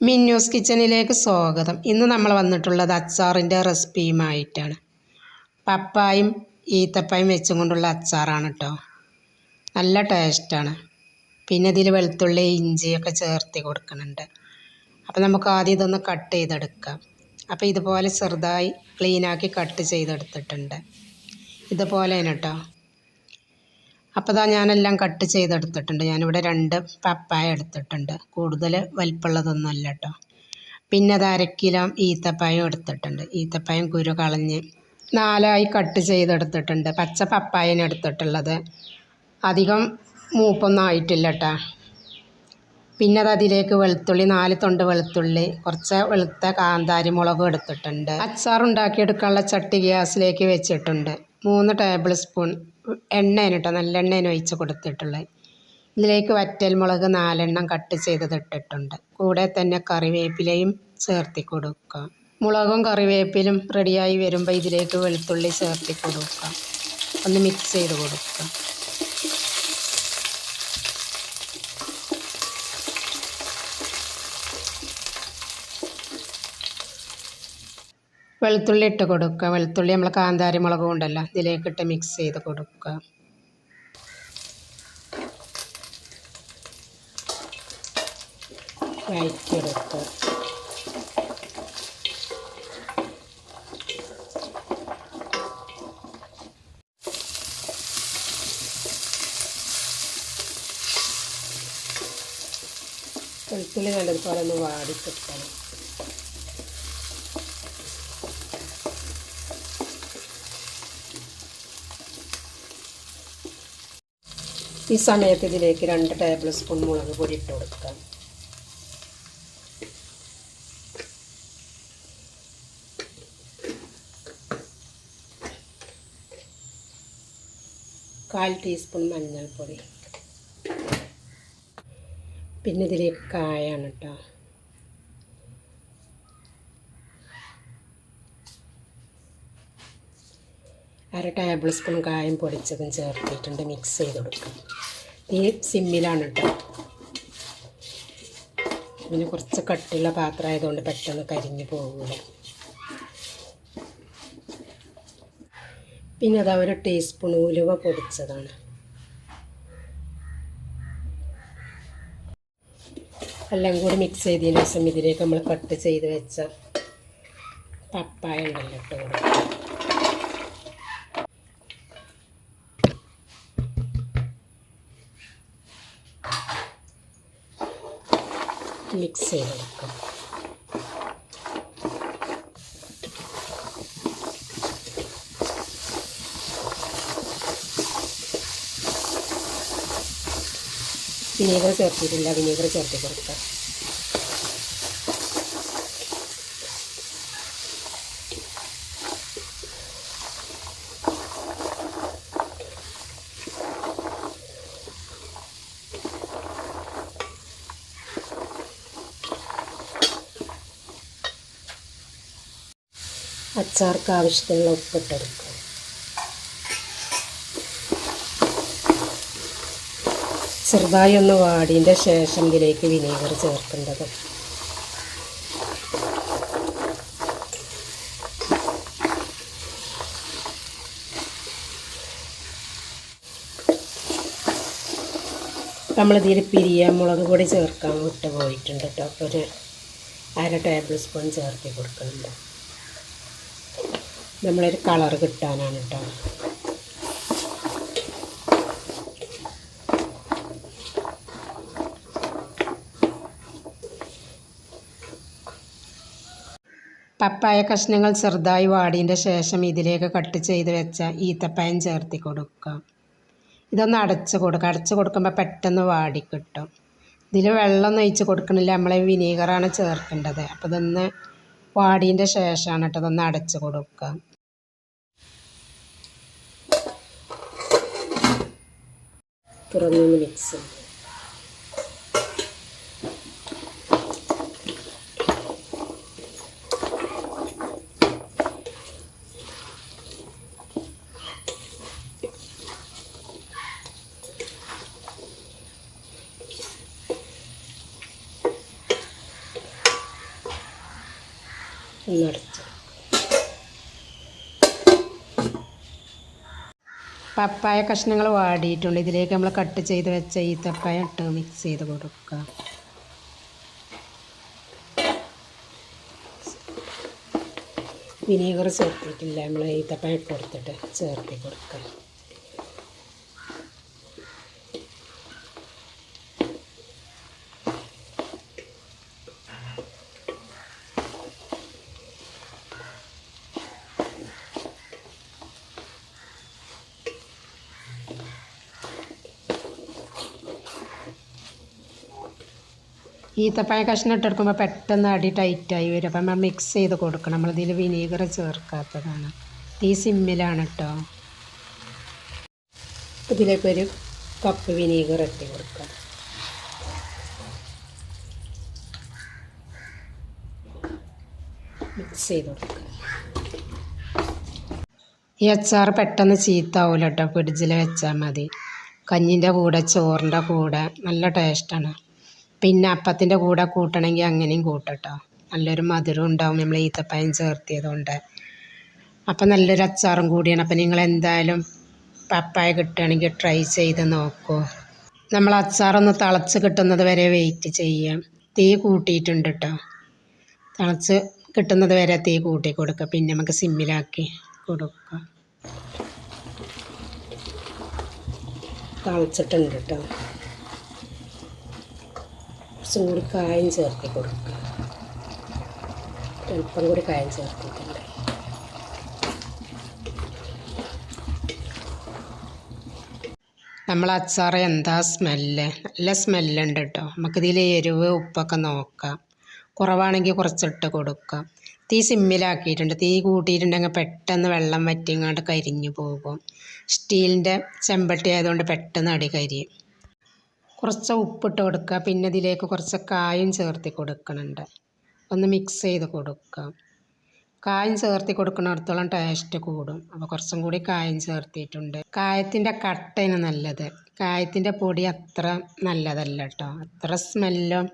മിന്നൂസ് കിച്ചണിലേക്ക് സ്വാഗതം. ഇന്ന് നമ്മൾ വന്നിട്ടുള്ളത് അച്ചാറിന്റെ റെസിപ്പിയുമായിട്ടാണ്. പപ്പായും ഈത്തപ്പായും വെച്ചും കൊണ്ടുള്ള അച്ചാറാണ് കേട്ടോ നല്ല ടേസ്റ്റാണ്. പിന്നെ ഇതിൽ വെളുത്തുള്ളി ഇഞ്ചിയൊക്കെ ചേർത്ത് കൊടുക്കുന്നുണ്ട്. അപ്പോൾ നമുക്ക് ആദ്യം ഇതൊന്ന് കട്ട് ചെയ്തെടുക്കാം. അപ്പോൾ ഇതുപോലെ ചെറുതായി ക്ലീനാക്കി കട്ട് ചെയ്തെടുത്തിട്ടുണ്ട്. ഇതുപോലെയാണ് കേട്ടോ അപ്പോൾ ഇതാ ഞാനെല്ലാം കട്ട് ചെയ്തെടുത്തിട്ടുണ്ട്. ഞാനിവിടെ രണ്ട് പപ്പായ എടുത്തിട്ടുണ്ട്. കൂടുതൽ വലിപ്പമുള്ളതൊന്നും അല്ല കേട്ടോ പിന്നെ അത് അര കിലോ ഈത്തപ്പായം എടുത്തിട്ടുണ്ട്. ഈത്തപ്പായം കുരു കളഞ്ഞ് നാലായി കട്ട് ചെയ്തെടുത്തിട്ടുണ്ട്. പച്ച പപ്പായന് എടുത്തിട്ടുള്ളത്. അധികം മൂപ്പൊന്നും ആയിട്ടില്ല കേട്ടോ പിന്നെ അത് അതിലേക്ക് വെളുത്തുള്ളി നാല് തൊണ്ട് വെളുത്തുള്ളി കുറച്ച് വെളുത്ത കാന്താരി മുളകും എടുത്തിട്ടുണ്ട്. അച്ചാർ ഉണ്ടാക്കിയെടുക്കാനുള്ള ചട്ടി ഗ്യാസിലേക്ക് വെച്ചിട്ടുണ്ട്. മൂന്ന് ടേബിൾ സ്പൂൺ എണ്ണയാണ് കേട്ടോ നല്ല എണ്ണയാണ് ഒഴിച്ച് കൊടുത്തിട്ടുള്ളത്. ഇതിലേക്ക് വറ്റൽ മുളക് നാലെണ്ണം കട്ട് ചെയ്തത് ഇട്ടിട്ടുണ്ട്. കൂടെ തന്നെ കറിവേപ്പിലയും ചേർത്തി കൊടുക്കാം. മുളകും കറിവേപ്പിലും റെഡിയായി വരുമ്പോൾ ഇതിലേക്ക് വെളുത്തുള്ളി ചേർത്തി കൊടുക്കാം. ഒന്ന് മിക്സ് ചെയ്ത് കൊടുക്കുക വെളുത്തുള്ളി ഇട്ട് കൊടുക്കുക. വെളുത്തുള്ളി നമ്മൾ കാന്താരി മുളക് കൊണ്ടല്ല ഇതിലേക്കിട്ട് മിക്സ് ചെയ്ത് കൊടുക്കുക. വഴറ്റിയെടുക്കുക വെളുത്തുള്ളി നല്ലതുപോലെ ഒന്ന് വാടിക്കിട്ടണം ഈ സമയത്ത് ഇതിലേക്ക് രണ്ട് ടേബിൾ സ്പൂൺ മുളക് പൊടി ഇട്ട് കൊടുക്കാം. കാൽ ടീസ്പൂൺ മഞ്ഞൾപ്പൊടി. പിന്നെ ഇതിലേക്ക് കായാണ് കേട്ടോ അര ടേബിൾ സ്പൂൺ കായം പൊടിച്ചതും ചേർത്തിട്ടുണ്ട് മിക്സ് ചെയ്ത് കൊടുക്കുക ഈ സിമ്മിലാണ് കേട്ടോ പിന്നെ കുറച്ച് കട്ടിയുള്ള പാത്രം ആയതുകൊണ്ട് പെട്ടെന്ന് കരിഞ്ഞു പോകില്ല പിന്നെ അതാ ഒരു ടീസ്പൂൺ ഉലുവ പൊടിച്ചതാണ്. എല്ലാം കൂടി മിക്സ് ചെയ്തതിന് ശേഷം ഇതിലേക്ക് നമ്മൾ കട്ട് ചെയ്ത് വെച്ച പപ്പായ ഉണ്ടല്ലോ ഇട്ട് മിക്സ് ചെയ്തെടുക്കാം വിനീഗർ ചേർത്തിട്ടില്ല വിനീഗർ ചേർത്ത് കൊടുക്കാം അച്ചാർക്ക് ആവശ്യത്തിനുള്ള ഉപ്പിട്ടെടുക്കുക ചെറുതായി ഒന്ന് വാടിന്റെ ശേഷം ഇതിലേക്ക് വിനീഗർ ചേർക്കേണ്ടത്. നമ്മളിതിൽ പിരിയ മുളക് പൊടി ചേർക്കാൻ വിട്ടു പോയിട്ടുണ്ട് കേട്ടോ. ഒരു അര ടേബിൾ സ്പൂൺ ചേർത്തി കൊടുക്കുന്നുണ്ട്. നമ്മളൊരു കളർ കിട്ടാനാണ് കേട്ടോ പപ്പായ കഷ്ണങ്ങൾ ചെറുതായി വാടിയതിന്റെ ശേഷം ഇതിലേക്ക് കട്ട് ചെയ്ത് വെച്ച ഈത്തപ്പഴം ചേർത്തി കൊടുക്കാം ഇതൊന്ന് അടച്ച് കൊടുക്കുക. അടച്ച് കൊടുക്കുമ്പോൾ പെട്ടെന്ന് വാടി കിട്ടും. ഇതിൽ വെള്ളം ഒഴിച്ച് കൊടുക്കണില്ല. നമ്മളെ വിനീഗറാണ് ചേർക്കേണ്ടത്. അപ്പോൾ ഇതൊന്ന് വാടിയതിന്റെ ശേഷമാണ് കേട്ടോ ഇതൊന്ന് അടച്ച് കൊടുക്കുക. തുറന്നൊന്ന് മിക്സ് ചെയ്യും പപ്പായ കഷ്ണങ്ങൾ വാടിയിട്ടുണ്ട്. ഇതിലേക്ക് നമ്മൾ കട്ട് ചെയ്ത് വെച്ച ഈത്തപ്പായ ഇട്ട് മിക്സ് ചെയ്ത് കൊടുക്കുക വിനീഗർ ചേർത്തിട്ടില്ല. നമ്മൾ ഈത്തപ്പായ ഇട്ട് കൊടുത്തിട്ട് ചേർത്തി കൊടുക്കുക ഈത്തപ്പായ കഷ്ണം ഇട്ടെടുക്കുമ്പോൾ പെട്ടെന്ന് അടി ടൈറ്റായി വരും. അപ്പം നമ്മൾ മിക്സ് ചെയ്ത് കൊടുക്കണം. നമ്മളിതിൽ വിനീഗർ ചേർക്കാത്തതാണ്. തീ സിമ്മിലാണ് കേട്ടോ ഇതിലേക്ക് ഒരു കപ്പ് വിനീഗർ ഇട്ട് കൊടുക്കാം. മിക്സ് ചെയ്ത് കൊടുക്കുക ഈ അച്ചാർ പെട്ടെന്ന് ചീത്താവില്ല കേട്ടോ ഫ്രിഡ്ജിൽ വെച്ചാൽ മതി. കഞ്ഞിന്റെ കൂടെ ചോറിന്റെ കൂടെ നല്ല ടേസ്റ്റാണ് പിന്നെ അപ്പത്തിന്റെ കൂടെ കൂട്ടണമെങ്കിൽ അങ്ങനെയും കൂട്ടട്ടോ. നല്ലൊരു മധുരം ഉണ്ടാവും നമ്മൾ ഈത്തപ്പഴം ചേർത്തിയത് കൊണ്ട് അപ്പം നല്ലൊരു അച്ചാറും കൂടിയാണ്. അപ്പം നിങ്ങൾ എന്തായാലും പപ്പായ കിട്ടുകയാണെങ്കിൽ ട്രൈ ചെയ്ത് നോക്കൂ. നമ്മൾ അച്ചാറൊന്ന് തിളച്ച് കിട്ടുന്നത് വരെ വെയിറ്റ് ചെയ്യാം. തീ കൂട്ടിയിട്ടുണ്ട് കേട്ടോ തിളച്ച് കിട്ടുന്നത് വരെ തീ കൂട്ടി കൊടുക്കുക പിന്നെ നമുക്ക് സിമ്മിലാക്കി കൊടുക്കുക തിളച്ചിട്ടുണ്ട് കേട്ടോ കുറച്ചും കൂടി കായം ചേർത്തി കൊടുക്കുക. അല്പം കൂടി കായം ചേർത്തിട്ടുണ്ട്. നമ്മൾ അച്ചാർ എന്താ സ്മെല്ല്? നല്ല സ്മെല്ലുണ്ട് കേട്ടോ. നമുക്കിതിൽ എരിവ് ഉപ്പൊക്കെ നോക്കാം. കുറവാണെങ്കിൽ കുറച്ചിട്ട് കൊടുക്കാം. തീ സിമ്മിലാക്കിയിട്ടുണ്ട്. തീ കൂട്ടിയിട്ടുണ്ടെങ്കിൽ പെട്ടെന്ന് വെള്ളം വറ്റിങ്ങാണ്ട് കരിഞ്ഞു പോകും. സ്റ്റീലിന്റെ ചെമ്പട്ടി ആയതുകൊണ്ട് പെട്ടെന്ന് അടി കരിയും. കുറച്ച് ഉപ്പിട്ട് കൊടുക്കുക. പിന്നെ ഇതിലേക്ക് കുറച്ച് കായും ചേർത്തി കൊടുക്കുന്നുണ്ട് ഒന്ന് മിക്സ് ചെയ്ത് കൊടുക്കുക. കായം ചേർത്തി കൊടുക്കുന്നിടത്തോളം ടേസ്റ്റ് കൂടും. അപ്പോൾ കുറച്ചും കൂടി കായം ചേർത്തിയിട്ടുണ്ട്. കായത്തിന്റെ കട്ടയാണ് നല്ലത്. കായത്തിന്റെ പൊടി അത്ര നല്ലതല്ല കേട്ടോ അത്ര സ്മെല്ലും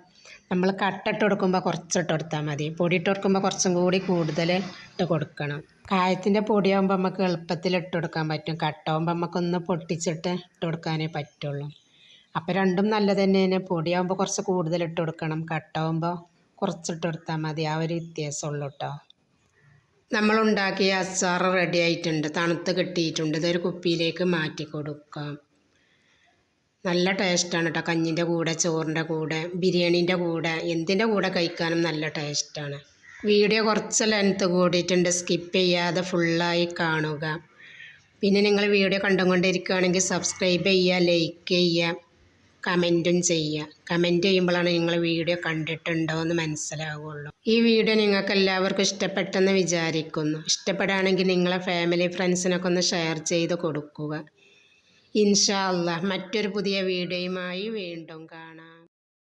നമ്മൾ കട്ട ഇട്ട് കൊടുക്കുമ്പോൾ കുറച്ചിട്ട് കൊടുത്താൽ മതി. പൊടി ഇട്ട് കൊടുക്കുമ്പോൾ കുറച്ചും കൂടി കൂടുതൽ ഇട്ട് കൊടുക്കണം. കായത്തിന്റെ പൊടിയാകുമ്പോൾ നമുക്ക് എളുപ്പത്തിൽ ഇട്ട് കൊടുക്കാൻ പറ്റും. കട്ടാകുമ്പോൾ നമുക്കൊന്ന് പൊട്ടിച്ചിട്ട് ഇട്ട് കൊടുക്കാനേ പറ്റുള്ളൂ. അപ്പോൾ രണ്ടും നല്ല തന്നെ തന്നെയാണ്. പൊടിയാകുമ്പോൾ കുറച്ച് കൂടുതൽ ഇട്ട് കൊടുക്കണം. കട്ടാകുമ്പോൾ കുറച്ചിട്ട് കൊടുത്താൽ മതി. ആ ഒരു വ്യത്യാസമുള്ളൂ കേട്ടോ നമ്മളുണ്ടാക്കിയ അച്ചാർ റെഡി ആയിട്ടുണ്ട്. തണുത്ത് കിട്ടിയിട്ടുണ്ട്. ഇതൊരു കുപ്പിയിലേക്ക് മാറ്റി കൊടുക്കാം. നല്ല ടേസ്റ്റാണ് കേട്ടോ കഞ്ഞിന്റെ കൂടെ ചോറിന്റെ കൂടെ ബിരിയാണീന്റെ കൂടെ എന്തിന്റെ കൂടെ കഴിക്കാനും നല്ല ടേസ്റ്റാണ് വീഡിയോ കുറച്ച് ലെങ്ത്ത് കൂടിയിട്ടുണ്ട്. സ്കിപ്പ് ചെയ്യാതെ ഫുള്ളായി കാണുക. പിന്നെ നിങ്ങൾ വീഡിയോ കണ്ടുകൊണ്ടിരിക്കുകയാണെങ്കിൽ സബ്സ്ക്രൈബ് ചെയ്യുക ലൈക്ക് ചെയ്യുക. കമന്റും ചെയ്യുക. കമന്റ് ചെയ്യുമ്പോഴാണ് നിങ്ങൾ വീഡിയോ കണ്ടിട്ടുണ്ടോ എന്ന് മനസ്സിലാവുള്ളൂ. ഈ വീഡിയോ നിങ്ങൾക്ക് എല്ലാവർക്കും ഇഷ്ടപ്പെട്ടെന്ന് വിചാരിക്കുന്നു. ഇഷ്ടപ്പെടുകയാണെങ്കിൽ നിങ്ങളെ ഫാമിലി ഫ്രണ്ട്സിനൊക്കെ ഒന്ന് ഷെയർ ചെയ്ത് കൊടുക്കുക. ഇൻഷാ അല്ലാ മറ്റൊരു പുതിയ വീഡിയോയുമായി വീണ്ടും കാണാം.